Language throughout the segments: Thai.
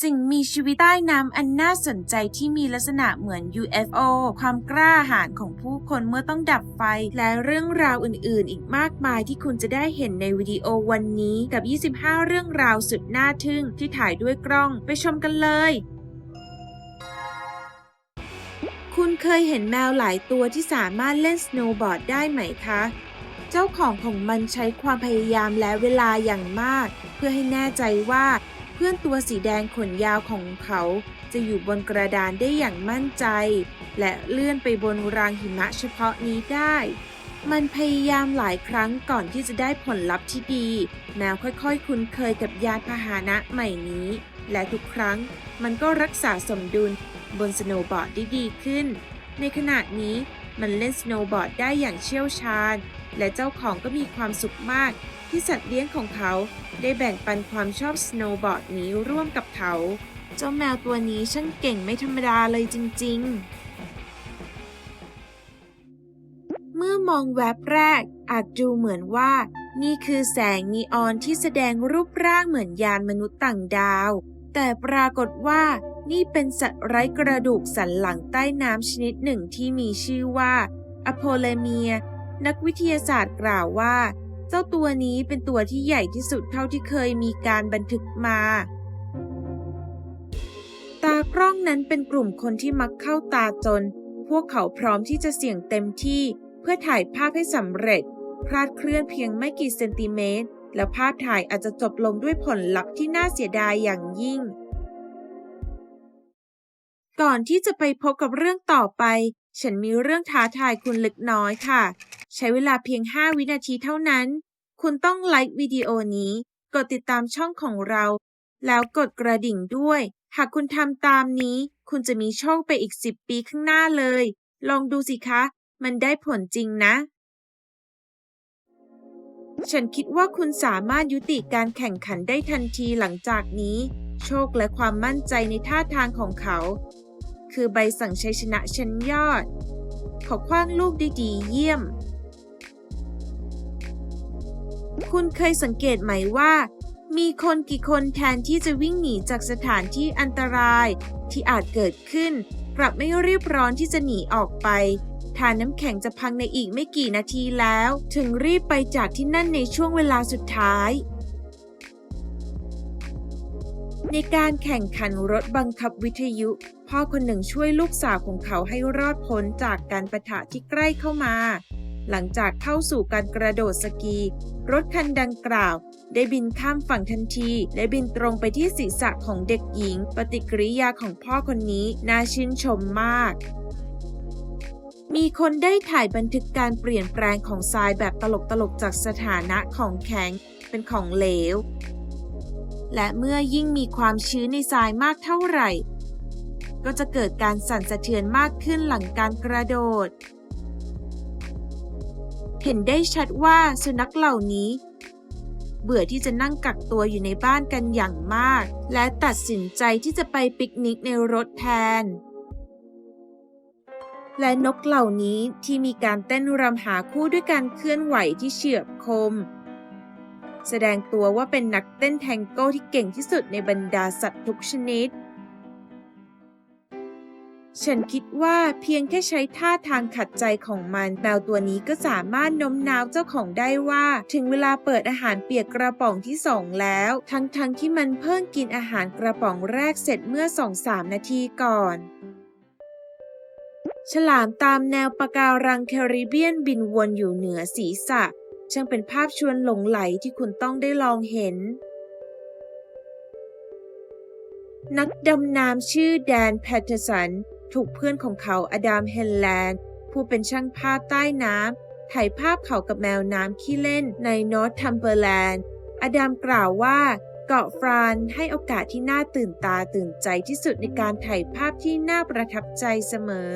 สิ่งมีชีวิตใต้น้ำอันน่าสนใจที่มีลักษณะเหมือน UFO ความกล้าหาญของผู้คนเมื่อต้องดับไฟ และเรื่องราวอื่นๆ อีกมากมายที่คุณจะได้เห็นในวิดีโอวันนี้กับ 25 เรื่องราวสุดน่าทึ่งที่ถ่ายด้วยกล้องไปชมกันเลย คุณเคยเห็นแมวหลายตัวที่สามารถเล่นสโนว์บอร์ดได้ไหมคะเจ้าของของมันใช้ความพยายามและเวลาอย่างมาก เพื่อให้แน่ใจว่า พื่อนตัวสีแดงขนยาวของเขาจะอยู่บนกระดานได้อย่างมั่นใจ และเลื่อนไปบนรางหิมะเฉพาะนี้ได้ มันพยายามหลายครั้งก่อนที่จะได้ผลลัพธ์ที่ดีแมวค่อยๆ คุ้นเคยกับยานพาหนะใหม่นี้ และทุกครั้งมันก็รักษาสมดุลบนสโนว์บอร์ดได้ดีขึ้น ในขณะนี้มันเล่นสโนว์บอร์ดได้อย่างเชี่ยวชาญ และเจ้าของก็มีความสุขมาก ที่สัตว์เลี้ยงของเขาได้แบ่งปันความชอบสโนว์บอร์ดนี้ร่วมกับเขา เจ้าแมวตัวนี้ช่างเก่งไม่ธรรมดาเลยจริง ๆ เมื่อมองแวบแรก อาจดูเหมือนว่า นี่คือแสงนีออนที่แสดงรูปร่างเหมือนยานมนุษย์ต่างดาว แต่ปรากฏว่านี่เป็นสัตว์ไร้กระดูกสันหลังใต้น้ำชนิดหนึ่งที่มีชื่อว่าอโพเลเมีย นักวิทยาศาสตร์กล่าวว่า เจ้าตัวนี้เป็นตัวที่ใหญ่ที่สุดเท่าที่เคยมีการบันทึกมา ตากล้องนั้นเป็นกลุ่มคนที่มักเข้าตาจน พวกเขาพร้อมที่จะเสี่ยงเต็มที่เพื่อถ่ายภาพให้สำเร็จ คลาดเคลื่อนเพียงไม่กี่เซนติเมตร แล้วภาพถ่ายอาจจะจบลงด้วยผลลัพธ์ที่น่าเสียดายอย่างยิ่ง ก่อนที่จะไปพบกับเรื่องต่อไป ฉันมีเรื่องท้าทายคุณเล็กน้อยค่ะ ใช้เวลาเพียง 5 วินาทีเท่านั้น คุณต้องไลค์วิดีโอนี้ กดติดตามช่องของเรา แล้วกดกระดิ่งด้วย หากคุณทำตามนี้ คุณจะมีโชคไปอีก 10 ปีข้างหน้าเลย ลองดูสิคะ มันได้ผลจริงนะ ฉันคิดว่าคุณสามารถยุติการแข่งขันได้ทันทีหลังจากนี้ โชคและความมั่นใจในท่าทางของเขา คือใบสั่งชัยชนะชั้นยอด เขาคว้างลูกได้ดีเยี่ยม คุณเคยสังเกตไหมว่า มีคนกี่คนแทนที่จะวิ่งหนีจากสถานที่อันตราย ที่อาจเกิดขึ้น กลับไม่รีบร้อนที่จะหนีออกไปทานน้ำแข็งจะพังในอีกไม่กี่นาทีแล้ว ถึงรีบไปจากที่นั่นในช่วงเวลาสุดท้าย ในการแข่งขันรถบังคับวิทยุ พ่อคนหนึ่งช่วยลูกสาวของเขาให้รอดพ้นจากการประทะที่ใกล้เข้ามา หลังจากเข้าสู่การกระโดดสกี รถคันดังกล่าว ได้บินข้ามฝั่งทันที และบินตรงไปที่ศีรษะของเด็กหญิง ปฏิกิริยาของพ่อคนนี้น่าชื่นชมมาก มีคนได้ถ่ายบันทึกการเปลี่ยนแปลงของทรายแบบตลกๆจากสถานะของแข็งเป็นของเหลว และเมื่อยิ่งมีความชื้นในทรายมากเท่าไหร่ ก็จะเกิดการสั่นสะเทือนมากขึ้นหลังการกระโดด เห็นได้ชัดว่าสุนัขเหล่านี้ เบื่อที่จะนั่งกักตัวอยู่ในบ้านกันอย่างมาก และตัดสินใจที่จะไปปิกนิกในรถแทน และนกเหล่านี้ที่มีการเต้นรำหาคู่ด้วยการเคลื่อนไหวที่เฉียบคม แสดงตัวว่าเป็นนักเต้นแทงโก้ที่เก่งที่สุดในบรรดาสัตว์ทุกชนิด ฉันคิดว่าเพียงแค่ใช้ท่าทางขัดใจของมันแมวตัวนี้ก็สามารถน้มน้าวเจ้าของได้ว่า ถึงเวลาเปิดอาหารเปียกกระป๋องที่สองแล้ว ทั้งๆทที่มันเพิ่งกินอาหารกระป๋องแรกเสร็จเมื่อสองสามนาทีก่อนฉลามตามแนวปะการังแคริบเบียนบินวนอยู่เหนือศีรษะ ช่างเป็นภาพชวนหลงไหลที่คุณต้องได้ลองเห็น นักดำน้ำชื่อแดนแพทเทอร์สัน ถูกเพื่อนของเขาอดัมเฮนแลนด์ ผู้เป็นช่างภาพใต้น้ำถ่ายภาพเขากับแมวน้ำขี้เล่นในนอร์ททัมเบอร์แลนด์ อดัมกล่าวว่าเกาะฟรานให้โอกาสที่น่าตื่นตาตื่นใจที่สุดในการถ่ายภาพที่น่าประทับใจเสมอ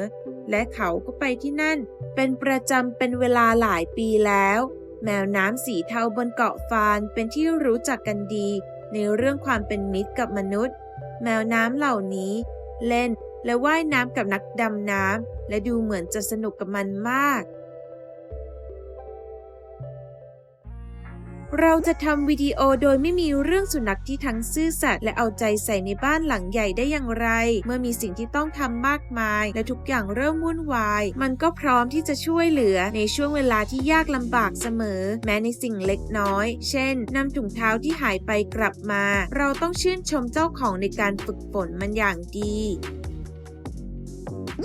และเขาก็ไปที่นั่น เป็นประจำเป็นเวลาหลายปีแล้ว แมวน้ำสีเทาบนเกาะฟานเป็นที่รู้จักกันดี ในเรื่องความเป็นมิตรกับมนุษย์ แมวน้ำเหล่านี้ เล่น และว่ายน้ำกับนักดำน้ำและดูเหมือนจะสนุกกับมันมาก เราจะทำวิดีโอโดยไม่มีเรื่องสุนัขที่ทั้งซื่อสัตย์และเอาใจใส่ในบ้านหลังใหญ่ได้อย่างไร เมื่อมีสิ่งที่ต้องทำมากมาย และทุกอย่างเริ่มวุ่นวาย มันก็พร้อมที่จะช่วยเหลือในช่วงเวลาที่ยากลำบากเสมอ แม้ในสิ่งเล็กน้อย เช่นนำถุงเท้าที่หายไปกลับมา เราต้องชื่นชมเจ้าของในการฝึกฝนมันอย่างดี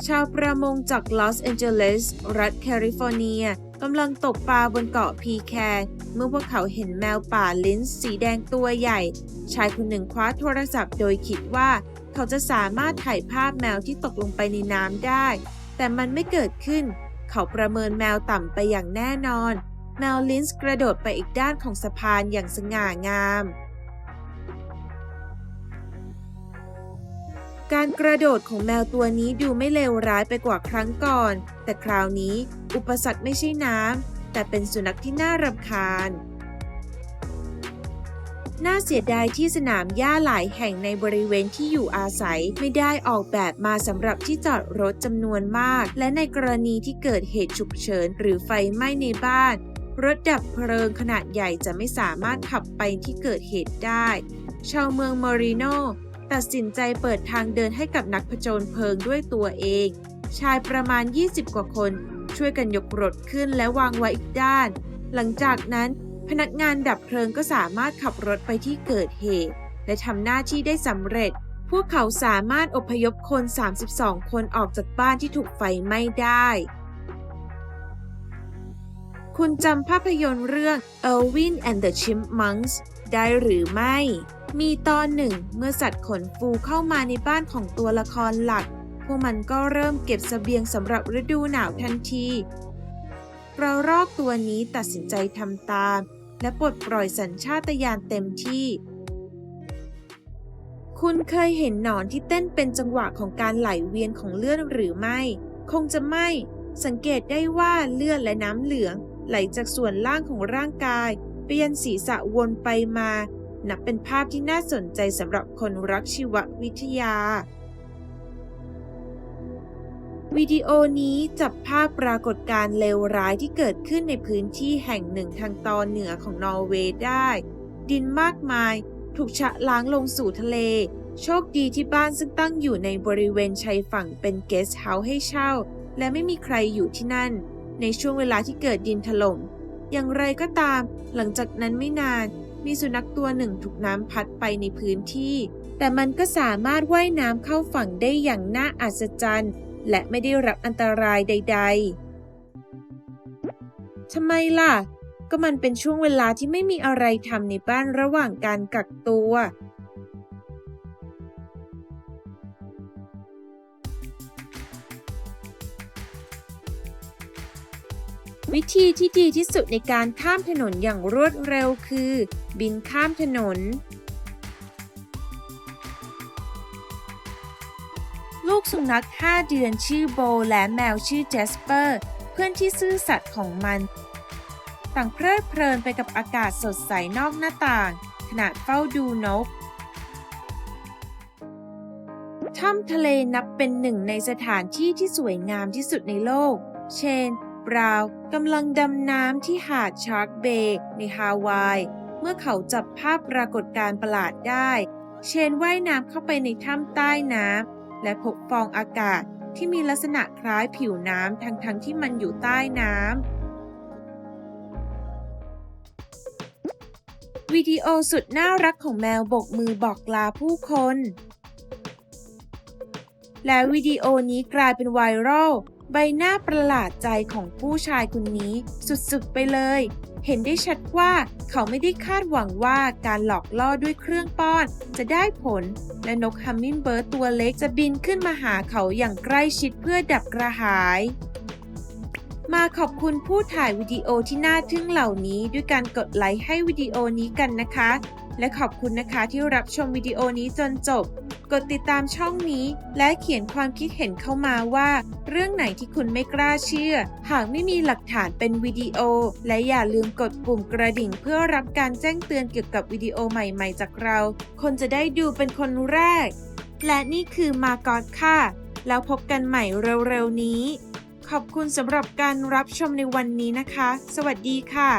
ชาวประมงจากลอสแอนเจลิสรัฐแคลิฟอร์เนียกำลังตกปลาบนเกาะพีแคร์เมื่อพวกเขาเห็นแมวป่าลิ้นสีแดงตัวใหญ่ ชายคนหนึ่งคว้าโทรศัพท์โดยคิดว่า เขาจะสามารถถ่ายภาพแมวที่ตกลงไปในน้ำได้ แต่มันไม่เกิดขึ้น เขาประเมินแมวต่ำไปอย่างแน่นอน แมวลินส์กระโดดไปอีกด้านของสะพานอย่างสง่างาม การกระโดดของแมวตัวนี้ดูไม่เลวร้ายไปกว่าครั้งก่อน แต่คราวนี้อุปสรรคไม่ใช่น้ำ แต่เป็นสุนัขที่น่ารำคาญ น่าเสียดายที่สนามหญ้าหลายแห่งในบริเวณที่อยู่อาศัยไม่ได้ออกแบบมาสำหรับที่จอดรถจำนวนมาก และในกรณีที่เกิดเหตุฉุกเฉินหรือไฟไหม้ในบ้านรถดับเพลิงขนาดใหญ่จะไม่สามารถขับไปที่เกิดเหตุได้ ชาวเมืองมอริโน ตัดสินใจเปิดทางเดินให้กับนักผจญเพลิงด้วยตัวเอง ชายประมาณ 20 กว่าคน ช่วยกันยกรถขึ้นและวางไว้อีกด้าน หลังจากนั้นพนักงานดับเพลิงก็สามารถขับรถไปที่เกิดเหตุ และทำหน้าที่ได้สำเร็จ พวกเขาสามารถอพยพคน 32 คนออกจากบ้านที่ถูกไฟไหม้ได้ คุณจำภาพยนตร์เรื่อง Erwin and the Chipmunks ได้หรือไม่ มีตอนหนึ่งเมื่อสัตว์ขนฟูเข้ามาในบ้านของตัวละครหลัก พวกมันก็เริ่มเก็บเสบียงสำหรับฤดูหนาวทันทีกระรอกตัวนี้ตัดสินใจทำตาม และปลดปล่อยสัญชาตญาณเต็มที่ คุณเคยเห็นหนอนที่เต้นเป็นจังหวะของการไหลเวียนของเลือดหรือไม่ คงจะไม่ สังเกตได้ว่าเลือดและน้ำเหลือง ไหลจากส่วนล่างของร่างกายไปยันศีรษะวนไปมา นับเป็นภาพที่น่าสนใจสำหรับคนรักชีววิทยา วิดีโอนี้จับภาพปรากฏการณ์เลวร้ายที่เกิดขึ้นในพื้นที่แห่งหนึ่งทางตอนเหนือของนอร์เวย์ได้ ดินมากมายถูกชะล้างลงสู่ทะเล โชคดีที่บ้านซึ่งตั้งอยู่ในบริเวณชายฝั่งเป็นเกสต์เฮาส์ให้เช่า และไม่มีใครอยู่ที่นั่น ในช่วงเวลาที่เกิดดินถล่มอย่างไรก็ตาม หลังจากนั้นไม่นาน มีสุนัขตัวหนึ่งถูกน้ำพัดไปในพื้นที่ แต่มันก็สามารถว่ายน้ำเข้าฝั่งได้อย่างน่าอัศจรรย์ และไม่ได้รับอันตรายใด ๆทำไมล่ะ ก็มันเป็นช่วงเวลาที่ไม่มีอะไรทำในบ้านระหว่างการกักตัว วิธีที่ดีที่สุดในการข้ามถนนอย่างรวดเร็วคือ บินข้ามถนน ลูกสุนัข 5 เดือนชื่อโบและแมวชื่อเจสเปอร์ เพื่อนที่ซื่อสัตย์ของมัน ต่างเพลิดเพลินไปกับอากาศสดใสนอกหน้าต่าง ขณะเฝ้าดูนกถ้ำทะเลนับเป็นหนึ่งในสถานที่ที่สวยงามที่สุดในโลก เชน บราวน์กำลังดำน้ำที่หาดชาร์กเบย์ในฮาวาย เมื่อเขาจับภาพปรากฏการประหลาดได้ เชนว่ายน้ำเข้าไปในถ้ำใต้น้ำและพบฟองอากาศที่มีลักษณะคล้ายผิวน้ำทั้งๆทที่มันอยู่ใต้น้ำวิดีโอสุดน่ารักของแมวบกมือบอกลาผู้คน และวิดีโอนี้กลายเป็นไวรัลใบหน้าประหลาดใจของผู้ชายคนนี้สุดๆไปเลย เห็นได้ชัดว่าเขาไม่ได้คาดหวังว่าการหลอกล่อด้วยเครื่องป้อน จะได้ผล และนกฮัมมิงเบิร์ดตัวเล็กจะบินขึ้นมาหาเขาอย่างใกล้ชิดเพื่อดับกระหาย มาขอบคุณผู้ถ่ายวิดีโอที่น่าทึ่งเหล่านี้ด้วยการกดไลค์ให้วิดีโอนี้กันนะคะ และขอบคุณนะคะที่รับชมวิดีโอนี้จนจบ กดติดตามช่องนี้ และเขียนความคิดเห็นเข้ามาว่า เรื่องไหนที่คุณไม่กล้าเชื่อ หากไม่มีหลักฐานเป็นวิดีโอ และอย่าลืมกดปุ่มกระดิ่งเพื่อรับการแจ้งเตือนเกี่ยวกับวิดีโอใหม่ๆ จากเรา คนจะได้ดูเป็นคนแรก และนี่คือมากอดค่ะ แล้วพบกันใหม่เร็วๆนี้ ขอบคุณสำหรับการรับชมในวันนี้นะคะ สวัสดีค่ะ